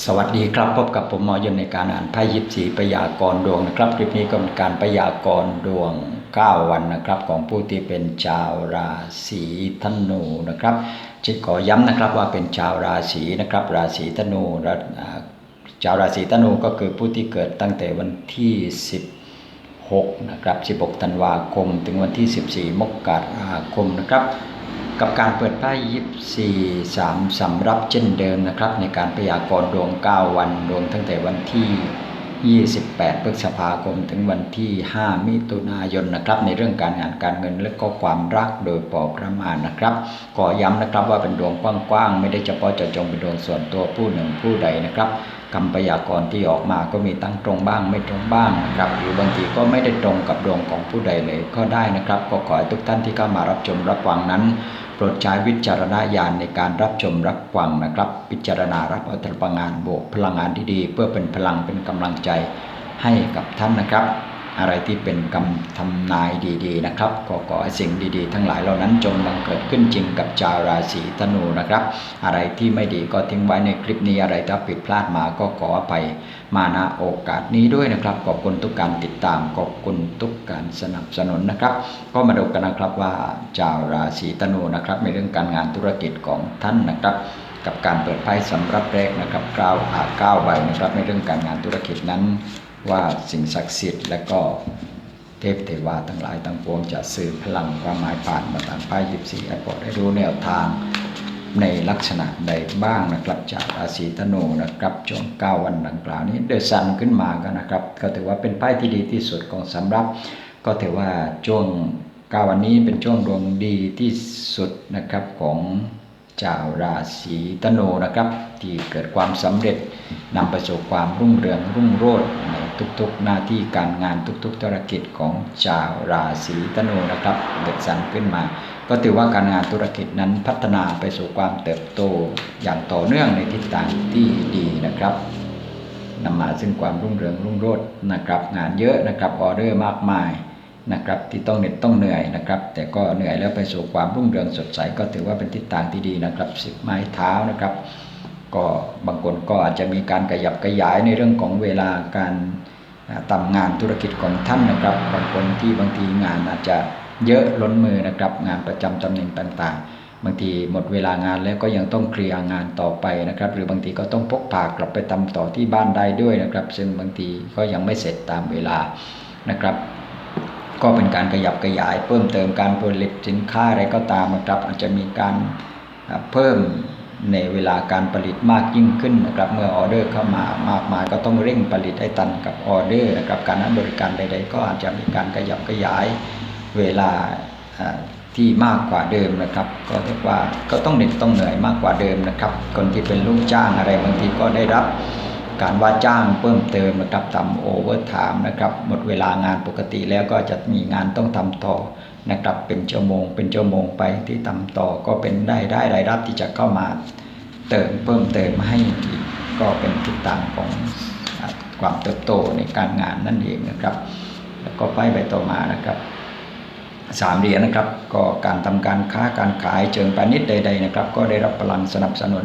สวัสดีครับพบกับผมหมอยนในการอ่านไพ่ยิปสีพยากรดวงนะครับคลิปนี้ก็เป็นการพยากรดวง 9 วันนะครับ ของผู้ที่เป็นชาวราศีธนูนะครับจะขอย้ำนะครับว่าเป็นชาวราศีนะครับ ราศีธนูราชาวราศีธนูก็คือผู้ที่เกิดตั้งแต่วันที่ 16 นะครับ 16 ธันวาคม ถึงวันที่ 14 มกราคมนะครับ กับการเปิดไพ่ยิปซีสามสำรับเช่นเดิมนะครับ ในการพยากรณ์ดวง 9 วันดวงตั้งแต่วันที่ 28 พฤษภาคมถึงวันที่ 5 มิถุนายนนะครับ ในเรื่องการงานการเงินและก็ความรักโดยปอประมาณนะครับขอย้ำนะครับว่าเป็นดวงกว้างๆไม่ได้เฉพาะเจาะจงเป็นดวงส่วนตัวผู้หนึ่งผู้ใดนะครับ คำพยากรณ์ที่ออกมาก็มีตั้งตรงบ้างไม่ตรงบ้างนะครับหรือบางทีก็ไม่ได้ตรงกับดวงของผู้ใดเลยก็ได้นะครับ ก็ขอให้ทุกท่านที่เข้ามารับชมรับฟังนั้น โปรดใช้วิจารณญาณในการรับชมรับฟังนะครับ พิจารณารับเอาพลังงานบวกพลังงานที่ดี เพื่อเป็นพลังเป็นกำลังใจให้กับท่านนะครับ อะไรที่เป็นคำทำนายดีๆนะครับก็ขอให้สิ่งดีๆ ทั้งหลายเหล่านั้นจงบังเกิดขึ้นจริงกับชาวราศีธนูนะครับ อะไรที่ไม่ดีก็ทิ้งไว้ในคลิปนี้อะไรถ้าผิดพลาดมาก็ขออภัยมาณโอกาสนี้ด้วยนะครับขอบคุณทุกการติดตามขอบคุณทุกการสนับสนุนนะครับ ก็มาดูกันนะครับว่าชาวราศีธนูนะครับ ในเรื่องการงานธุรกิจของท่านนะครับกับการเปิดไพ่สำรับแรกนะครับเก้าอาเก้าใบนะครับในเรื่องการงานธุรกิจนั้น ว่าสิ่งศักดิ์สิทธิ์และก็เทพเทวาทั้งหลายทั้งปวงจะสื่อพลังความหมายผ่านมาทางไพ่ยิบสี่แอปพอได้รู้แนวทางในลักษณะใดบ้างนะครับจากราศีธนูนะครับช่วงเก้าวันดังกล่าวนี้เดซันขึ้นมากันนะครับ ก็ถือว่าเป็นไพ่ที่ดีที่สุดของสำรับ ก็ถือว่าช่วงเก้าวันนี้เป็นช่วงดวงดีที่สุดนะครับของ ชาวราศีธนูนะครับ ที่เกิดความสำเร็จนำไปสู่ความรุ่งเรืองรุ่งโรจน์ในทุกๆหน้าที่การงานทุกๆธุรกิจของชาวราศีธนูนะครับเด็กสันขึ้นมา ก็ถือว่าการงานธุรกิจนั้นพัฒนาไปสู่ความเติบโตอย่างต่อเนื่องในทิศทางที่ดีนะครับนำมาซึ่งความรุ่งเรืองรุ่งโรจน์นะครับ งานเยอะนะครับออเดอร์มากมาย นะครับที่ต้องเหน็ดต้องเหนื่อยนะครับ แต่ก็เหนื่อยแล้วไปสู่ความรุ่งเรืองสดใสก็ถือว่าเป็นทิศทางที่ดีนะครับสิบไม้เท้านะครับ ก็บางคนก็อาจจะมีการขยับขยายในเรื่องของเวลาการทำงานธุรกิจของท่านนะครับ บางคนที่บางทีงานอาจจะเยอะล้นมือนะครับ งานประจำตำแหน่งต่างๆ บางทีหมดเวลางานแล้วก็ยังต้องเคลียร์งานต่อไปนะครับ หรือบางทีก็ต้องพกพากลับไปทำต่อที่บ้านได้ด้วยนะครับ ซึ่งบางทีก็ยังไม่เสร็จตามเวลานะครับ ก็เป็นการขยับขยายเพิ่มเติมการผลิตสินค้าอะไรก็ตามนะครับ อาจจะมีการเพิ่มในเวลาการผลิตมากยิ่งขึ้นนะครับ เมื่อออเดอร์เข้ามามากมายก็ต้องเร่งผลิตให้ตันกับออเดอร์นะครับ การให้บริการใด ๆ ก็อาจจะมีการขยับขยายเวลาที่มากกว่าเดิมนะครับ ก็เรียกว่าก็ต้องเหน็ดต้องเหนื่อยมากกว่าเดิมนะครับ คนที่เป็นลูกจ้างอะไรบางทีก็ได้รับ การว่าจ้างเพิ่มเติมนะครับทำโอเวอร์ไทม์นะครับหมดเวลางานปกติแล้วก็จะมีงานต้องทำต่อนะครับเป็นชั่วโมง เป็นชั่วโมงไปที่ทำต่อก็เป็นได้ได้รายรับที่จะเข้ามาเติมเพิ่มเติมให้อีกก็เป็นทิศทางของความเติบโตในการงานนั่นเองนะครับ แล้วก็ไปไปต่อมานะครับสามเหรียญนะครับ ก็การทำการค้าการขายเชิงพาณิชย์ใด ๆนะครับ ก็ได้รับพลังสนับสนุน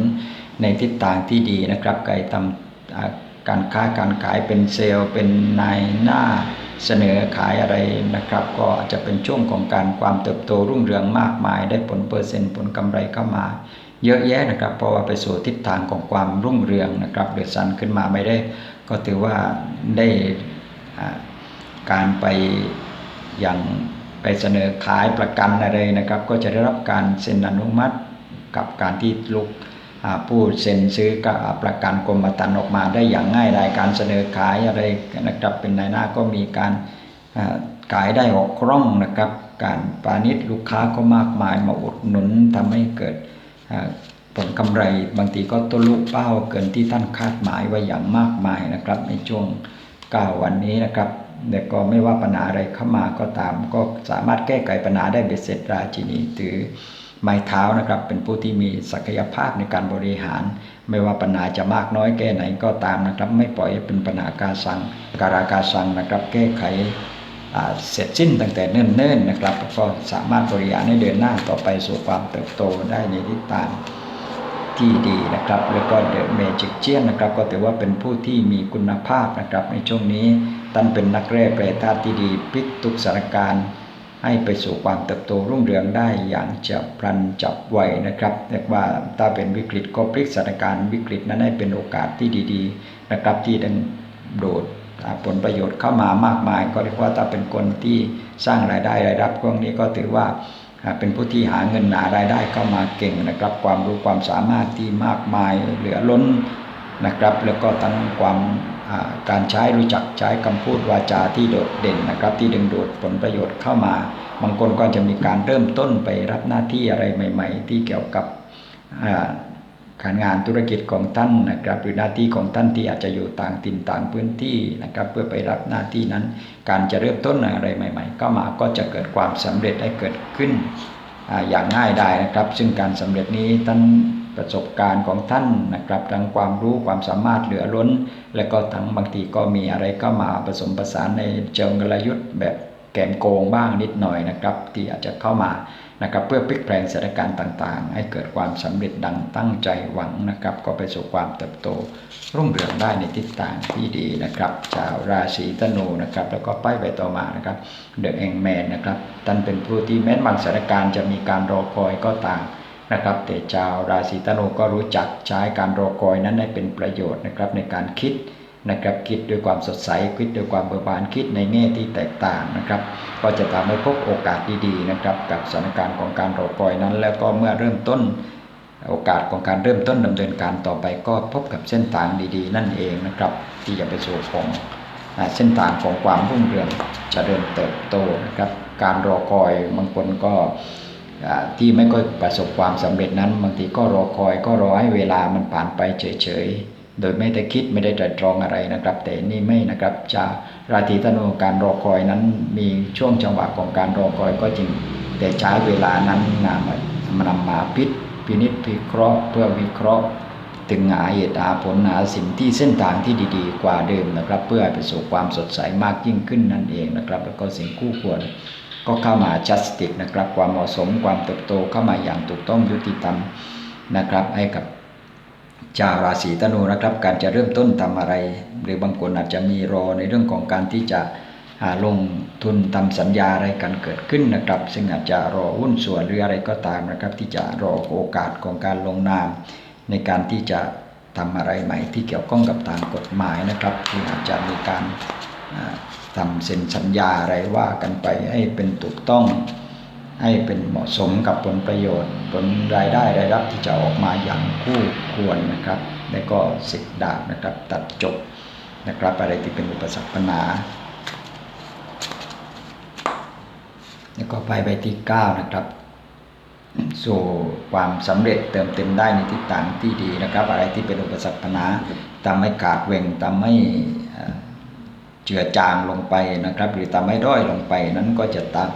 ในทิศทางที่ดีนะครับใครทำ การค้าการขายเป็นเซลล์ เป็นนายหน้าเสนอขายอะไรนะครับ ก็อาจจะเป็นช่วงของการความเติบโตรุ่งเรืองมากมาย ได้ผลเปอร์เซ็นต์ผลกำไรเข้ามา เยอะแยะนะครับเพราะว่าไปสู่ทิศทางของความรุ่งเรืองนะครับเดือดซันขึ้นมาไม่ได้ ก็ถือว่าได้การไปอย่างไปเสนอขายประกันอะไรนะครับ ก็จะได้รับการเซ็นอนุมัติกับการที่ลูก ผู้เซ็นซื้อกับประกันกรมธรรม์ออกมาได้อย่างง่ายดายการเสนอขายอะไรนะครับเป็นนายหน้าก็มีการขายได้ออกคล่องนะครับ การปาณิชลูกค้าก็มากมายมาอุดหนุนทำให้เกิดผลกำไรบางทีก็ตัวลูกเป้าเกินที่ท่านคาดหมายไว้อย่างมากมายนะครับ ในช่วง9วันนี้นะครับแต่ก็ไม่ว่าปัญหาอะไรเข้ามาก็ตาม ก็สามารถแก้ไขปัญหาได้เบ็ดเสร็จราชินีถือ ไม้เท้านะครับ เป็นผู้ที่มีศักยภาพในการบริหาร ไม่ว่าปัญหาจะมากน้อยแค่ไหนก็ตามนะครับ ไม่ปล่อยให้เป็นปัญหาการสังการากาสังนะครับ แก้ไขเสร็จสิ้นตั้งแต่เนิ่นๆนะครับก็สามารถบริหารให้เดินหน้าต่อไปสู่ความเติบโตได้ในทิศทางที่ดีนะครับ แล้วก็เดอะเมจิกเจียนนะครับ ก็ถือว่าเป็นผู้ที่มีคุณภาพนะครับ ในช่วงนี้ท่านเป็นนักแร่แปรธาตุที่ดีพลิกทุกสถานการณ์ ให้ไปสู่ความเติบโตรุ่งเรืองได้อย่างจับพลันจับไวนะครับเรียกว่าถ้าเป็นวิกฤตก็พลิกสถานการณ์วิกฤตนั้นให้เป็นโอกาสที่ดี ๆ นะครับที่ดังโดดผลประโยชน์เข้ามามากมาย ก็เรียกว่าถ้าเป็นคนที่สร้างรายได้รายรับพวกนี้ก็ถือว่าเป็นผู้ที่หาเงินหารายได้เข้ามาเก่งนะครับ ความรู้ความสามารถที่มากมายเหลือล้นนะครับ แล้วก็ทั้งความ การใช้รู้จักใช้คำพูดวาจาที่โดดเด่นนะครับ ที่ดึงดูดผลประโยชน์เข้ามา บางคนก็จะมีการเริ่มต้นไปรับหน้าที่อะไรใหม่ ๆ ที่เกี่ยวกับการงานธุรกิจของท่านนะครับหรือหน้าที่ของท่านที่อาจจะอยู่ต่างถิ่นต่างพื้นที่นะครับเพื่อไปรับหน้าที่นั้น การจะเริ่มต้นอะไรใหม่ ๆ ก็มาก็จะเกิดความสำเร็จให้เกิดขึ้นอย่างง่ายได้นะครับ ซึ่งการสำเร็จนี้ท่าน ประสบการณ์ของท่านนะครับทั้งความรู้ความสามารถเหลือล้น และก็ทั้งบางทีก็มีอะไรก็มาผสมผสานในเชิงกลยุทธ์แบบแกมโกงบ้างนิดหน่อยนะครับ ที่อาจจะเข้ามานะครับเพื่อพลิกแปลงสถานการณ์ต่างๆ ให้เกิดความสำเร็จดังตั้งใจหวังนะครับ ก็ไปสู่ความเติบโต รุ่งเรืองได้ในทิศทางที่ดีนะครับ ชาวราศีธนูนะครับ แล้วก็ป้ายไปต่อมานะครับเดอะแองแมนนะครับท่านเป็นผู้ที่แม้บางสถานการณ์จะมีการรอคอยก็ตาม นะครับ แต่ชาวราศีธนูก็รู้จักใช้การรอคอยนั้นให้เป็นประโยชน์นะครับในการคิดนะครับคิดด้วยความสดใสคิดด้วยความเบิกบานคิดในแง่ที่แตกต่างนะครับ ก็จะทำให้พบโอกาสดีๆนะครับ กับสถานการณ์ของการรอคอยนั้น แล้วก็เมื่อเริ่มต้นโอกาสของการเริ่มต้นดำเนินการต่อไปก็พบกับเส้นทางดีๆ นั่นเองนะครับ ที่จะไปสู่ของเส้นทางของความรุ่งเรืองจะเริญเติบโตนะครับ การรอคอยบางคนก็ ที่ไม่ค่อยประสบความสำเร็จนั้นบางทีก็รอคอยก็รอให้เวลามันผ่านไปเฉยๆ โดยไม่ได้คิดไม่ได้ตรตรองอะไรนะครับ แต่นี่ไม่นะครับจะราตรีธนูการรอคอยนั้นมีช่วงจังหวะของการรอคอยก็จริง แต่ใช้เวลานั้นนำมานำมาพิษพินิจพิเคราะห์เพื่อวิเคราะห์ ถึงหาเหตุหาผลหาสิ่งที่เส้นทางที่ดีๆ กว่าเดิมนะครับ เพื่อไปสู่ความสดใสมากยิ่งขึ้นนั่นเองนะครับ แล้วก็สิ่งคู่ควร ก็เข้ามาจัดสติกนะครับ ความเหมาะสมความเติบโตเข้ามาอย่างถูกต้องยุติธรรมนะครับ ให้กับชาวราศีธนูนะครับ การจะเริ่มต้นทำอะไร หรือบางคนอาจจะมีรอในเรื่องของการที่จะลงทุนทำสัญญาอะไรกันเกิดขึ้นนะครับ ซึ่งอาจจะรอหุ้นส่วนหรืออะไรก็ตามนะครับ ที่จะรอโอกาสของการลงนาม ในการที่จะทำอะไรใหม่ที่เกี่ยวข้องกับทางกฎหมายนะครับที่อาจจะมีการ ทำเซ็นสัญญาอะไรว่ากันไปให้เป็นถูกต้อง ให้เป็นเหมาะสมกับผลประโยชน์ ผลรายได้รายรับที่จะออกมาอย่างคู่ควรนะครับและก็สิกดาบนะครับ ตัดจบนะครับ อะไรที่เป็นอุปสรรคปัญหาแล้วก็ไปไปที่9นะครับสู่ความสำเร็จเติมเต็มได้ในทิศทางที่ดีนะครับ อะไรที่เป็นอุปสรรคปัญหาทำให้กาดเวงทำให้ เจือจางลงไปนะครับ หรือทำให้ด้อยลงไป นั้นก็จะตาม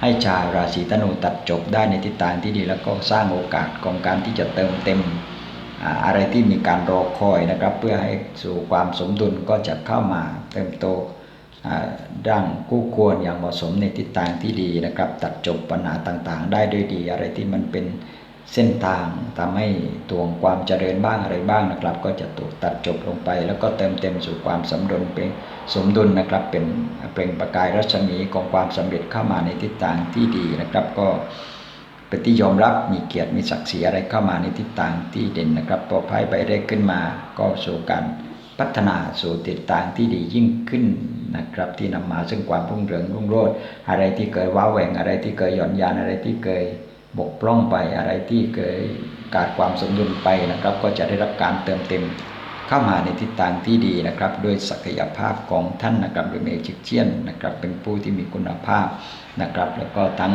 ให้ชาวราศีธนูตัดจบได้ในทิศทางที่ดี แล้วก็สร้างโอกาสของการที่จะเติมเต็มอะไรที่มีการรอคอยนะครับ เพื่อให้สู่ความสมดุลก็จะเข้ามาเติมโตดังกู้ควรอย่างเหมาะสมในทิศทางที่ดีนะครับ ตัดจบปัญหาต่างๆ ได้ด้วยดีอะไรที่มันเป็น เส้นทางทำให้ตวงความเจริญบ้างอะไรบ้างนะครับ ก็จะถูกตัดจบลงไป แล้วก็เติมเต็มสู่ความสมดุลเป็นสมดุลนะครับ เป็นเปล่งประกายรัศมีของความสำเร็จเข้ามาในทิศทางที่ดีนะครับ ก็เป็นที่ยอมรับมีเกียรติมีศักดิ์ศรีอะไรเข้ามาในทิศทางที่เด่นนะครับพอไพ่ใบได้ขึ้นมาก็สู่การพัฒนาสู่ทิศทางที่ดียิ่งขึ้นนะครับ ที่นำมาซึ่งความรุ่งเรืองรุ่งโรจน์อะไรที่เคยว้าแหวงอะไรที่เคยหย่อนยานอะไรที่เคย บกพร่องไปอะไรที่เคยขาดความสมดุลไปนะครับ ก็จะได้รับการเติมเต็มเข้ามาในทิศทางที่ดีนะครับ ด้วยศักยภาพของท่านนะครับโดยเมจิกเชียนนะครับ เป็นผู้ที่มีคุณภาพนะครับ แล้วก็ทั้ง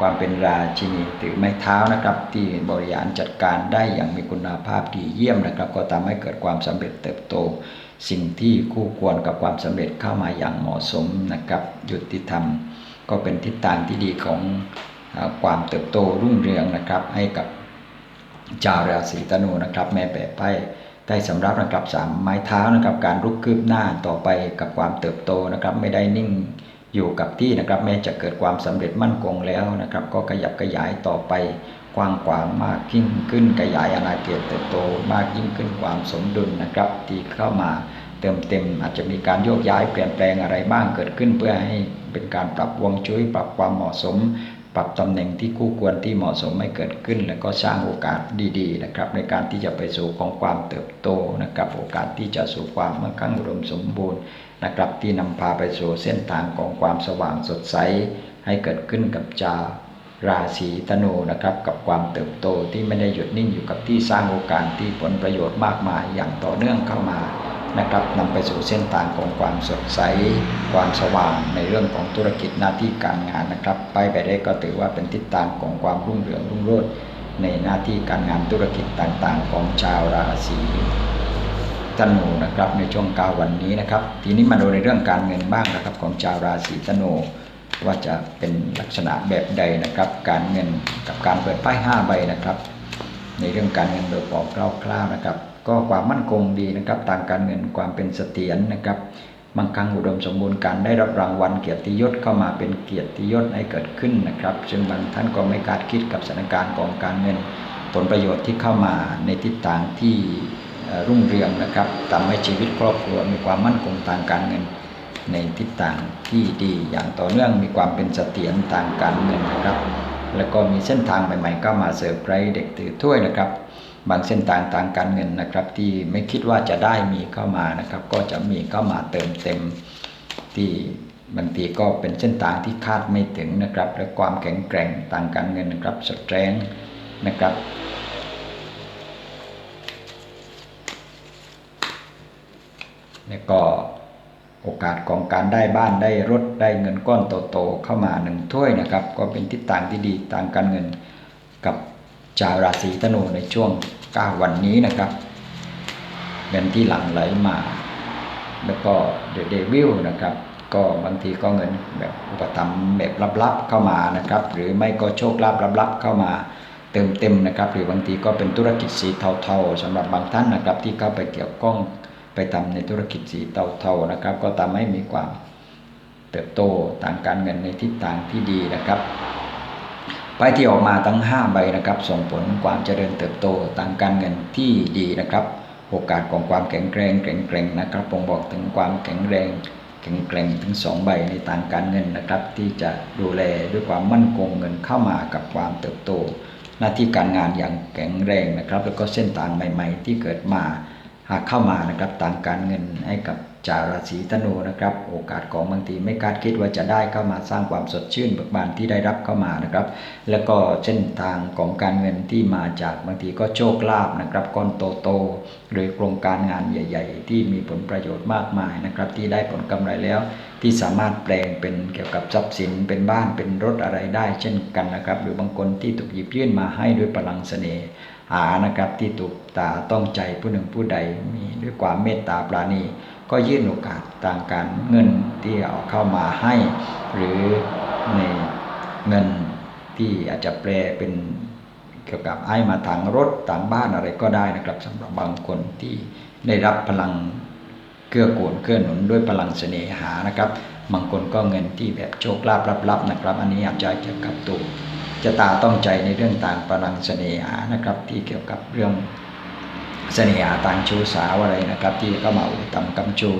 ความเป็นราชินีถือไม้เท้านะครับ ที่บริหารจัดการได้อย่างมีคุณภาพดีเยี่ยมนะครับ ก็ทำให้เกิดความสำเร็จเติบโต สิ่งที่คู่ควรกับความสำเร็จเข้ามาอย่างเหมาะสมนะครับยุติธรรม ก็เป็นทิศทางที่ดีของ ความเติบโตรุ่งเรืองนะครับ ให้กับชาวราศีธนูนะครับแม่แปะไพ่ได้สำรับนะครับสามไม้เท้านะครับการรุกคืบหน้าต่อไปกับความเติบโตนะครับ ไม่ได้นิ่งอยู่กับที่นะครับ แม้จะเกิดความสำเร็จมั่นคงแล้วนะครับ ก็ขยับขยายต่อไปกว้างขวางมากยิ่งขึ้นขยายอาณาเขตเติบโตมากยิ่งขึ้นความสมดุลนะครับ ที่เข้ามาเติมเต็ม อาจจะมีการโยกย้ายเปลี่ยนแปลงอะไรบ้างเกิดขึ้นเพื่อให้เป็นการปรับวงจุ้ยปรับความเหมาะสม ปรับตำแหน่งที่คู่ควรที่เหมาะสมให้เกิดขึ้น แล้วก็สร้างโอกาสดีๆนะครับ ในการที่จะไปสู่ของความเติบโตนะครับ โอกาสที่จะสู่ความมั่งคั่งอุดมสมบูรณ์นะครับ ที่นำพาไปสู่เส้นทางของความสว่างสดใสให้เกิดขึ้นกับจาราศีธนูนะครับกับความเติบโตที่ไม่ได้หยุดนิ่งอยู่กับที่สร้างโอกาสที่ผลประโยชน์มากมายอย่างต่อเนื่องเข้ามา นะครับนำไปสู่เส้นทางของความสดใส ความสว่างในเรื่องของธุรกิจหน้าที่การงานนะครับไปไปได้ก็ถือว่าเป็นทิศทางของความรุ่งเรืองรุ่งโรจน์ในหน้าที่การงานธุรกิจต่างๆ ของชาวราศีธนูนะครับในช่วงก้าวันนี้นะครับ ทีนี้มาดูในเรื่องการเงินบ้างนะครับของชาวราศีธนูว่าจะเป็นลักษณะแบบใดนะครับ การเงินกับการเปิดป้าย5ใบนะครับ ในเรื่องการเงินโดยบอกคร่าวๆนะครับ ก็ความมั่นคงดีนะครับทางการเงินความเป็นเสถียรนะครับมั่งคั่งอุดมสมบูรณ์การได้รับรางวัลเกียรติยศเข้ามาเป็นเกียรติยศให้เกิดขึ้นนะครับ ซึ่งบางท่านก็ไม่คาดคิดกับสถานการณ์ของการเงิน ผลประโยชน์ที่เข้ามาในทิศทางที่รุ่งเรืองนะครับทำให้ชีวิตครอบครัวมีความมั่นคงทางการเงิน ในทิศทางที่ดีอย่างต่อเนื่องมีความเป็นเสถียรทางการเงินนะครับ แล้วก็มีเส้นทางใหม่ๆก็มาเสิร์ฟไพรส์เด็กถือถ้วยนะครับ บางเส้นทางทางการเงินนะครับ ที่ไม่คิดว่าจะได้มีเข้ามานะครับ ก็จะมีเข้ามาเติมเต็มที่บางทีก็เป็นเส้นทางที่คาดไม่ถึงนะครับ และความแข็งแกร่งทางการเงินนะครับสแตรงนะครับแล้วก็โอกาสของการได้บ้านได้รถได้เงินก้อนโตๆเข้ามาหนึ่งถ้วยนะครับ ก็เป็นทิศทางที่ดีทางการเงินกับ ชาวราศีธนูในช่วง 9 วันนี้นะครับเงินที่หลั่งไหลมา แล้วก็เดอะเดวิลนะครับ ก็บางทีก็เงินแบบอุปถัมภ์แบบลับๆเข้ามานะครับ หรือไม่ก็โชคลาภลับๆเข้ามาเติมเต็มนะครับ หรือบางทีก็เป็นธุรกิจสีเทาๆสำหรับบางท่านนะครับ ที่เข้าไปเกี่ยวข้องไปทำในธุรกิจสีเทาๆนะครับ ก็ทำให้มีความเติบโตทางการเงินในทิศทางที่ดีนะครับ ไปที่ออกมาทั้ง 5 ใบนะครับ ส่งผลความเจริญเติบโตทางการเงินที่ดีนะครับ โอกาสของความแข็งแกร่งแข็งแกร่งนะครับผมบอกถึงความแข็งแรงแข็งแกร่งถึง 2 ใบในทางการเงินนะครับ ที่จะดูแลด้วยความมั่นคงเงินเข้ามากับความเติบโต หน้าที่การงานอย่างแข็งแรงนะครับ แล้วก็เส้นทางใหม่ ๆ ที่เกิดมาหากเข้ามานะครับทางการเงินให้กับ ชาวราศีธนูนะครับ โอกาสของบางทีไม่คาดคิดว่าจะได้เข้ามาสร้างความสดชื่นเบิกบานที่ได้รับเข้ามานะครับ แล้วก็เส้นทางของการเงินที่มาจากบางทีก็โชคลาภนะครับก้อนโตๆหรือโครงการงานใหญ่ ๆ ที่มีผลประโยชน์มากมายนะครับ ที่ได้ผลกำไรแล้ว ที่สามารถแปลงเป็นเกี่ยวกับทรัพย์สินเป็นบ้านเป็นรถอะไรได้ เช่นกันนะครับ หรือบางคนที่ถูกหยิบยื่นมาให้ด้วยพลังเสน่หานะครับที่ถูกตาต้องใจผู้หนึ่งผู้ใดมีด้วยความเมตตาปราณี ก็ยื่นโอกาสทางการเงินที่เอาเข้ามาให้ หรือในเงินที่อาจจะแปลเป็นเกี่ยวกับให้มาทางรถทางบ้านอะไรก็ได้นะครับสำหรับบางคนที่ได้รับพลังเกื้อกูลเกื้อหนุนด้วยพลังเสน่หานะครับบางคนก็เงินที่แบบโชคลาภลับๆนะครับ อันนี้อาจจะเกี่ยวกับตัวจะตาต้องใจในเรื่องต่างพลังเสน่หานะครับ ที่เกี่ยวกับเรื่อง เสน่หาต่างชู้สาวอะไรนะครับ ที่เข้ามาอุปถัมกำชู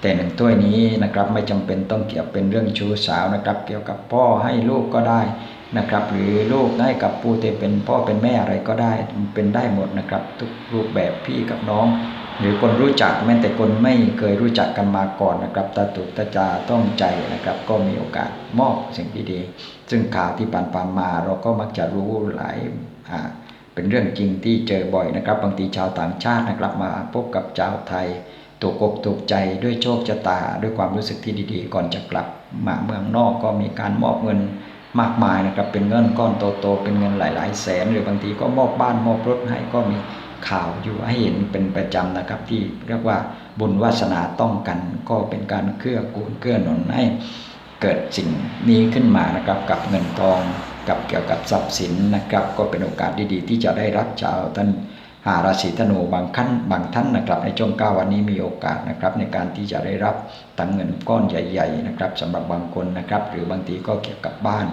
แต่หนึ่งถ้วยนี้นะครับไม่จำเป็นต้องเกี่ยวเป็นเรื่องชู้สาวนะครับ เกี่ยวกับพ่อให้ลูกก็ได้นะครับ หรือลูกให้กับผู้ที่เป็นพ่อเป็นแม่อะไรก็ได้มันเป็นได้หมดนะครับ ทุกรูปแบบพี่กับน้อง หรือคนรู้จักแม้แต่คนไม่เคยรู้จักกันมาก่อนนะครับตาตุตาจาต้องใจนะครับ ก็มีโอกาสมอบสิ่งดีๆซึ่งข่าวที่ผ่านๆมาเราก็มักจะรู้หลายอ่า เป็นเรื่องจริงที่เจอบ่อยนะครับ บางทีชาวต่างชาตินะครับ มาพบกับชาวไทยถูกอกถูกใจด้วยโชคชะตา ด้วยความรู้สึกที่ดีๆ ก่อนจะกลับมาเมืองนอกก็มีการมอบเงินมากมายนะครับ เป็นเงินก้อนโตๆเป็นเงินหลาย ๆ แสน หรือบางทีก็มอบบ้านมอบรถให้ก็มีข่าวอยู่ให้เห็นเป็นประจำนะครับ ที่เรียกว่าบุญวาสนาต้องกันก็เป็นการเกื้อกูลเกื้อหนุนให้ เกิดสิ่งนี้ขึ้นมานะครับกับเงินทองกับเกี่ยวกับทรัพย์สินนะครับ ก็เป็นโอกาสดีๆที่จะได้รับชาวท่านหาราศีธนูบางขั้นบางท่านนะครับ ในช่วงเก้าวันนี้มีโอกาสนะครับ ในการที่จะได้รับตังเงินก้อนใหญ่ๆนะครับสำหรับบางคนนะครับ หรือบางทีก็เกี่ยวกับบ้าน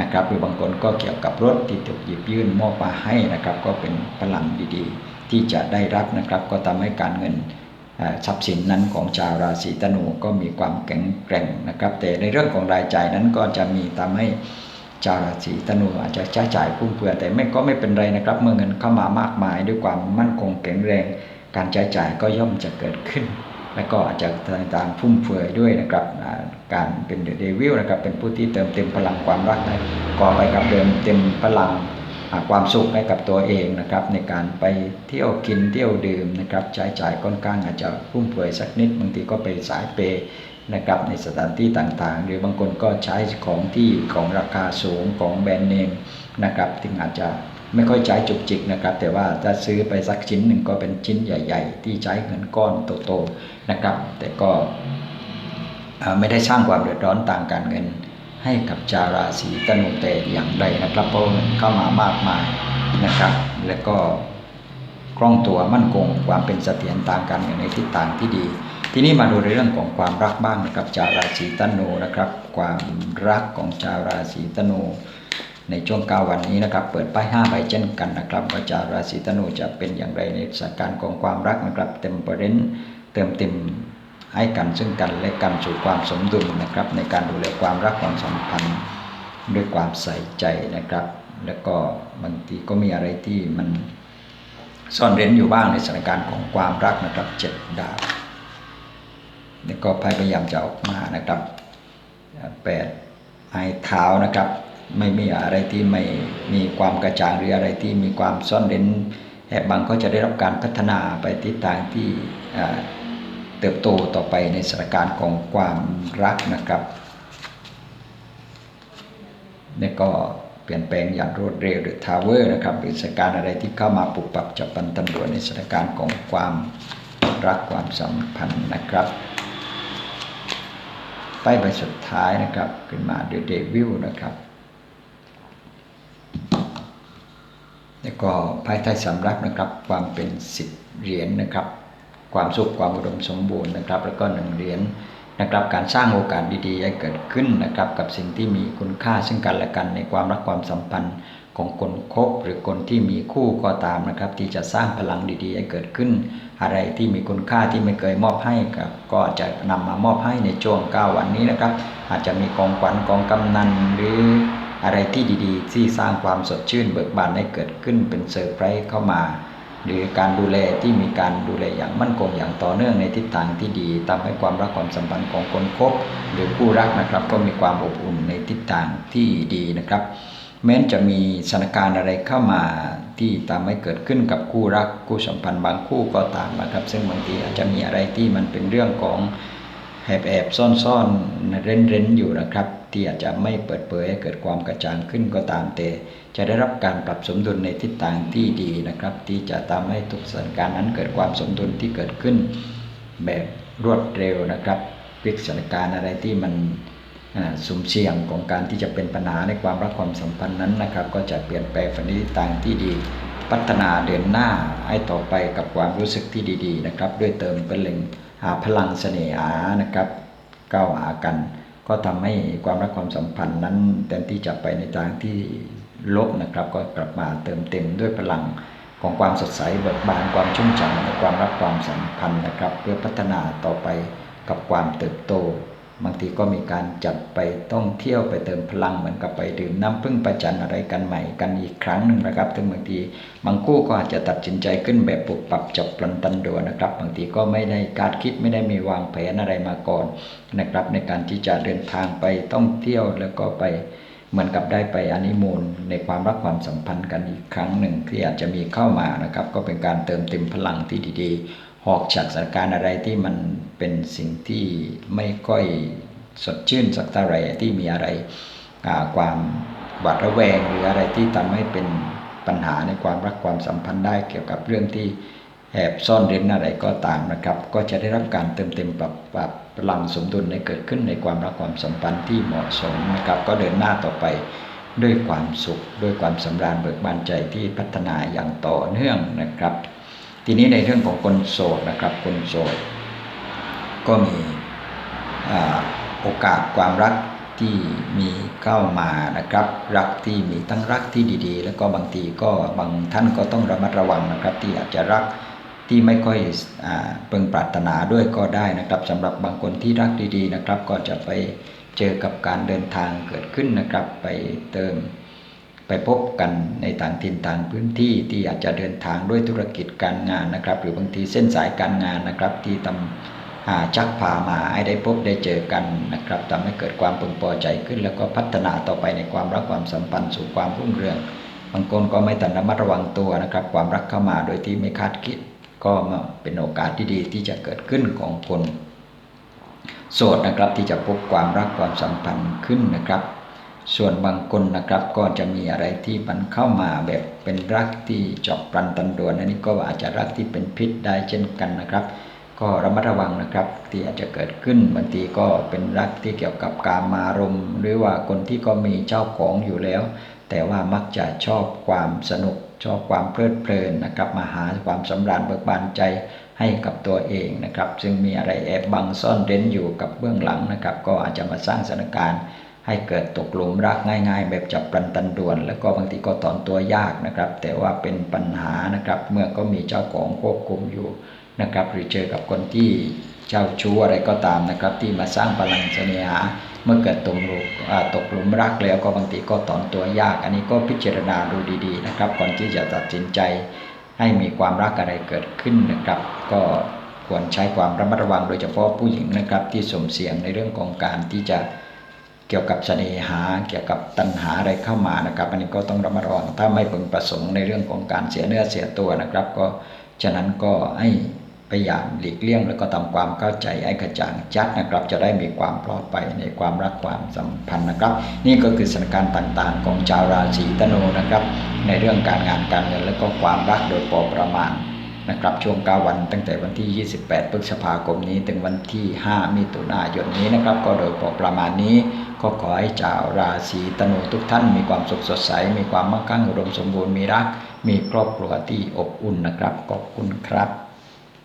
นะครับ หรือบางคนก็เกี่ยวกับรถที่ถูกหยิบยื่นมอบมาให้นะครับ ก็เป็นพลังดีๆ ที่จะได้รับนะครับ ก็ทำให้การเงิน ทรัพย์สินนั้นของชาวราศีธนูก็มีความแข็งแกร่งนะครับ แต่ในเรื่องของรายจ่ายนั้นก็จะมีทำให้ชาวราศีธนูอาจจะใช้จ่ายฟุ่มเฟือยแต่ไม่ก็ไม่เป็นไรนะครับ เมื่อเงินเข้ามามากมายด้วยความมั่นคงแข็งแรง การใช้จ่ายก็ย่อมจะเกิดขึ้น และก็อาจจะต่างๆฟุ่มเฟือยด้วยนะครับการเป็นเดวิลนะครับเป็นผู้ที่เติมเต็มพลังความรักให้ก่อไปกับเดิมเต็มพลัง ความสุขให้กับตัวเองนะครับ ในการไปเที่ยวกินเที่ยวดื่มนะครับใช้จ่ายค่อนข้างอาจจะฟุ่มเฟือยสักนิดบางทีก็ไปสายเปนะครับในสถานที่ต่างๆ หรือบางคนก็ใช้ของที่ของราคาสูงของแบรนด์เนมนะครับที่อาจจะไม่ค่อยใช้จุกจิกนะครับ แต่ว่าถ้าซื้อไปสักชิ้นหนึ่งก็เป็นชิ้นใหญ่ ๆ ที่ใช้เงินก้อนโตๆนะครับ แต่ก็ไม่ได้สร้างความเดือดร้อนต่างการเงิน ให้กับชาวราศีธนูแต่อย่างใดนะครับ เพราะเงินเข้ามามากมายนะครับ และก็คล่องตัวมั่นคงความเป็นเสถียรตามการเงินในทิศทางที่ดี ทีนี้มาดูในเรื่องของความรักบ้างนะครับชาวราศีธนูนะครับ ความรักของชาวราศีธนูในช่วง9วันนี้นะครับ เปิดป้าย5ใบเช่นกันนะครับว่าชาวราศีธนูจะเป็นอย่างไรในสถานการณ์ของความรักนะครับ เต็มประเด็นเติมเต็ม ให้กันซึ่งกันและกันสู่ความสมดุลนะครับ ในการดูแลความรักความสัมพันธ์ด้วยความใส่ใจนะครับ แล้วก็บางทีก็มีอะไรที่มันซ่อนเร้นอยู่บ้างในสถานการณ์ของความรักนะครับเจ็ดดาวแล้วก็พยายามจะออกมานะครับแปดไอเท้านะครับ ไม่มีอะไรที่ไม่มีความกระจ่างหรืออะไรที่มีความซ่อนเร้นแอบบางก็จะได้รับการพัฒนาไปทิศทางที่ เติบโตต่อไปในสถานการณ์ของความรักนะครับนี่ก็เปลี่ยนแปลงอย่างรวดเร็วหรือทาวเวอร์นะครับเป็นสถานการณ์อะไรที่เข้ามาปรับปรับจับปันตันด่วนในสถานการณ์ของความรักความสัมพันธ์นะครับไปใบสุดท้ายนะครับขึ้นมาเดอะเดวิลนะครับ แล้วก็ภายใต้สำรับนะครับความเป็นสิบเหรียญนนะครับ ความสุขความอุดมสมบูรณ์นะครับ แล้วก็หนึ่งเหรียญนะครับการสร้างโอกาสดีๆให้เกิดขึ้นนะครับ กับสิ่งที่มีคุณค่าซึ่งกันและกันในความรักความสัมพันธ์ของคนคบหรือคนที่มีคู่ก็ตามนะครับ ที่จะสร้างพลังดีๆให้เกิดขึ้น อะไรที่มีคุณค่าที่ไม่เคยมอบให้กับก็จะนำมามอบให้ในช่วง 9 วันนี้นะครับ อาจจะมีกองขวัญกองกำนันหรืออะไรที่ดีๆ ที่สร้างความสดชื่นเบิกบานให้เกิดขึ้นเป็นเซอร์ไพรส์เข้ามา หรือการดูแลที่มีการดูแลอย่างมั่นคงอย่างต่อเนื่องในทิศทางที่ดีทำให้ความรักความสัมพันธ์ของคนคบหรือคู่รักนะครับ ก็มีความอบอุ่นในทิศทางที่ดีนะครับ แม้จะมีสถานการณ์อะไรเข้ามาที่ทำให้เกิดขึ้นกับคู่รักคู่สัมพันธ์บางคู่ก็ตามนะครับ ซึ่งบางทีอาจจะมีอะไรที่มันเป็นเรื่องของ แอบแอบซ่อนซ่อนเร้นเร้นอยู่นะครับ ที่อาจจะไม่เปิดเผยให้เกิดความกระจ่างขึ้นก็ตามแต่จะได้รับการปรับสมดุลในทิศทางที่ดีนะครับ ที่จะทำให้ทุกสถานการณ์นั้นเกิดความสมดุลที่เกิดขึ้น แบบรวดเร็วนะครับพลิกสถานการณ์อะไรที่มันสุ่มเสี่ยงของการที่จะเป็นปัญหาในความรักความสัมพันธ์นั้นนะครับ ก็จะเปลี่ยนแปลงไปในทิศทางที่ดีพัฒนาเดินหน้าให้ต่อไปกับความรู้สึกที่ดี ๆ นะครับ ด้วยเติมเป็นเล็ง พลังเสน่หานะครับก้าวหากัน ก็ทำให้ความรักความสัมพันธ์นั้นแทนที่จะไปในทางที่ลบนะครับ ก็กลับมาเติมเต็มด้วยพลังของความสดใสเบิกบานความชุ่มฉ่ำในความรักความสัมพันธ์นะครับ เพื่อพัฒนาต่อไปกับความเติบโต บางทีก็มีการจัดไปต้องเที่ยวไปเติมพลังเหมือนกับไปดื่มน้ำพึ่งประจันอะไรกันใหม่กันอีกครั้งหนึ่งนะครับถึงบางทีบางคู่ก็อาจจะตัดสินใจขึ้นแบบปุบปับจับปลันตันดัวนะครับ บางทีก็ไม่ได้คาดคิดไม่ได้มีวางแผนอะไรมาก่อนนะครับ ในการที่จะเดินทางไปต้องเที่ยวแล้วก็ไปเหมือนกับได้ไปอนิมูลในความรักความสัมพันธ์กันอีกครั้งหนึ่งที่อาจจะมีเข้ามานะครับ ก็เป็นการเติมเต็มพลังที่ดีๆ หอกจากสถานการณ์อะไรที่มันเป็นสิ่งที่ไม่ค่อยสดชื่นสักเท่าไหร่ที่มีอะไรความหวาดระแวงหรืออะไรที่ทำให้เป็นปัญหาในความรักความสัมพันธ์ได้เกี่ยวกับเรื่องที่แอบซ่อนเร้นอะไรก็ตามนะครับ ก็จะได้รับการเติมเต็มปรับปรับพลังสมดุลในเกิดขึ้นในความรักความสัมพันธ์ที่เหมาะสมนะครับ ก็เดินหน้าต่อไปด้วยความสุข ด้วยความสำราญเบิกบานใจที่พัฒนาอย่างต่อเนื่องนะครับ ทีนี้ในเรื่องของคนโสดนะครับคนโสด ก็มีโอกาสความรักที่มีเข้ามานะครับ รักที่มีทั้งรักที่ดีๆ แล้วก็บางทีก็บางท่านก็ต้องระมัดระวังนะครับ ที่อาจจะรักที่ไม่ค่อยอ่าเพึงปรารถนาด้วยก็ได้นะครับสำหรับบางคนที่รักดีๆนะครับ ก็จะไปเจอกับการเดินทางเกิดขึ้นนะครับ ไปเติม ไปพบกันในต่างถิ่นต่างพื้นที่ที่อาจจะเดินทางด้วยธุรกิจการงานนะครับ หรือบางทีเส้นสายการงานนะครับ ที่ตำอ่าชักพามาให้ได้พบได้เจอกันนะครับทำให้เกิดความพึงพอใจขึ้น แล้วก็พัฒนาต่อไปในความรักความสัมพันธ์สู่ความรุ่งเรืองบางคนก็ไม่ตันระมัดระวังตัวนะครับ ความรักเข้ามาโดยที่ไม่คาดคิด ก็มาเป็นโอกาสที่ดีที่จะเกิดขึ้นของคน โสดนะครับที่จะพบความรักความสัมพันธ์ขึ้นนะครับ ส่วนบางคนนะครับก็จะมีอะไรที่มันเข้ามาแบบเป็นรักที่จาะปลันตันดวนอันนี้ก็อาจจะรักที่เป็นพิษได้เช่นกันนะครับ ก็ระมัดระวังนะครับที่อาจจะเกิดขึ้นบางทีก็เป็นรักที่เกี่ยวกับการมารมหรือว่าคนที่ก็มีเจ้าของอยู่แล้ว แต่ว่ามักจะชอบความสนุกชอบความเพลิดเพลินนะครับมาหาความสำราญเบิกบานใจให้กับตัวเองนะครับ ซึ่งมีอะไรแอบบังซ่อนเร้นอยู่กับเบื้องหลังนะครับ ก็อาจจะมาสร้างสถานการณ์ ให้เกิดตกหลุมรักง่ายๆ แบบจับปลันตันด่วน แล้วก็บางทีก็ถอนตัวยากนะครับ แต่ว่าเป็นปัญหานะครับ เมื่อก็มีเจ้าของควบคุมอยู่นะครับ หรือเจอกับคนที่เจ้าชู้อะไรก็ตามนะครับ ที่มาสร้างพลังเสน่หาเมื่อเกิดตกหลุมอ่าตกหลุมรักแล้วก็บางทีก็ถอนตัวยาก อันนี้ก็พิจารณาดูดีๆนะครับ ก่อนที่จะตัดสินใจให้มีความรักอะไรเกิดขึ้นนะครับ ก็ควรใช้ความระมัดระวังโดยเฉพาะผู้หญิงนะครับที่สมเสียงในเรื่องของการที่จะ เกี่ยวกับเสน่หา เกี่ยวกับตัณหาอะไรเข้ามานะครับ อันนี้ก็ต้องระมัดระวังถ้าไม่พึงประสงค์ในเรื่องของการเสียเนื้อเสียตัวนะครับ ก็ฉะนั้นก็ให้พยายามหลีกเลี่ยงแล้วก็ทำความเข้าใจให้กระจ่างชัดนะครับ จะได้มีความปลอดภัยในความรักความสัมพันธ์นะครับ นี่ก็คือสถานการณ์ต่างๆ ของชาวราศีธนูนะครับ ในเรื่องการงานการเงินและก็ความรักโดยพอประมาณนะครับช่วง9วันตั้งแต่วันที่ 28พฤษภาคมนี้ ถึงวันที่ 5 มิถุนายนนี้นะครับ ก็โดยพอประมาณนี้ ก็ขอให้ชาวราศีธนูทุกท่านมีความสุขสดใส มีความมั่งคั่งอุดมสมบูรณ์มีรัก มีครอบครัวที่อบอุ่นนะครับ ขอบคุณครับ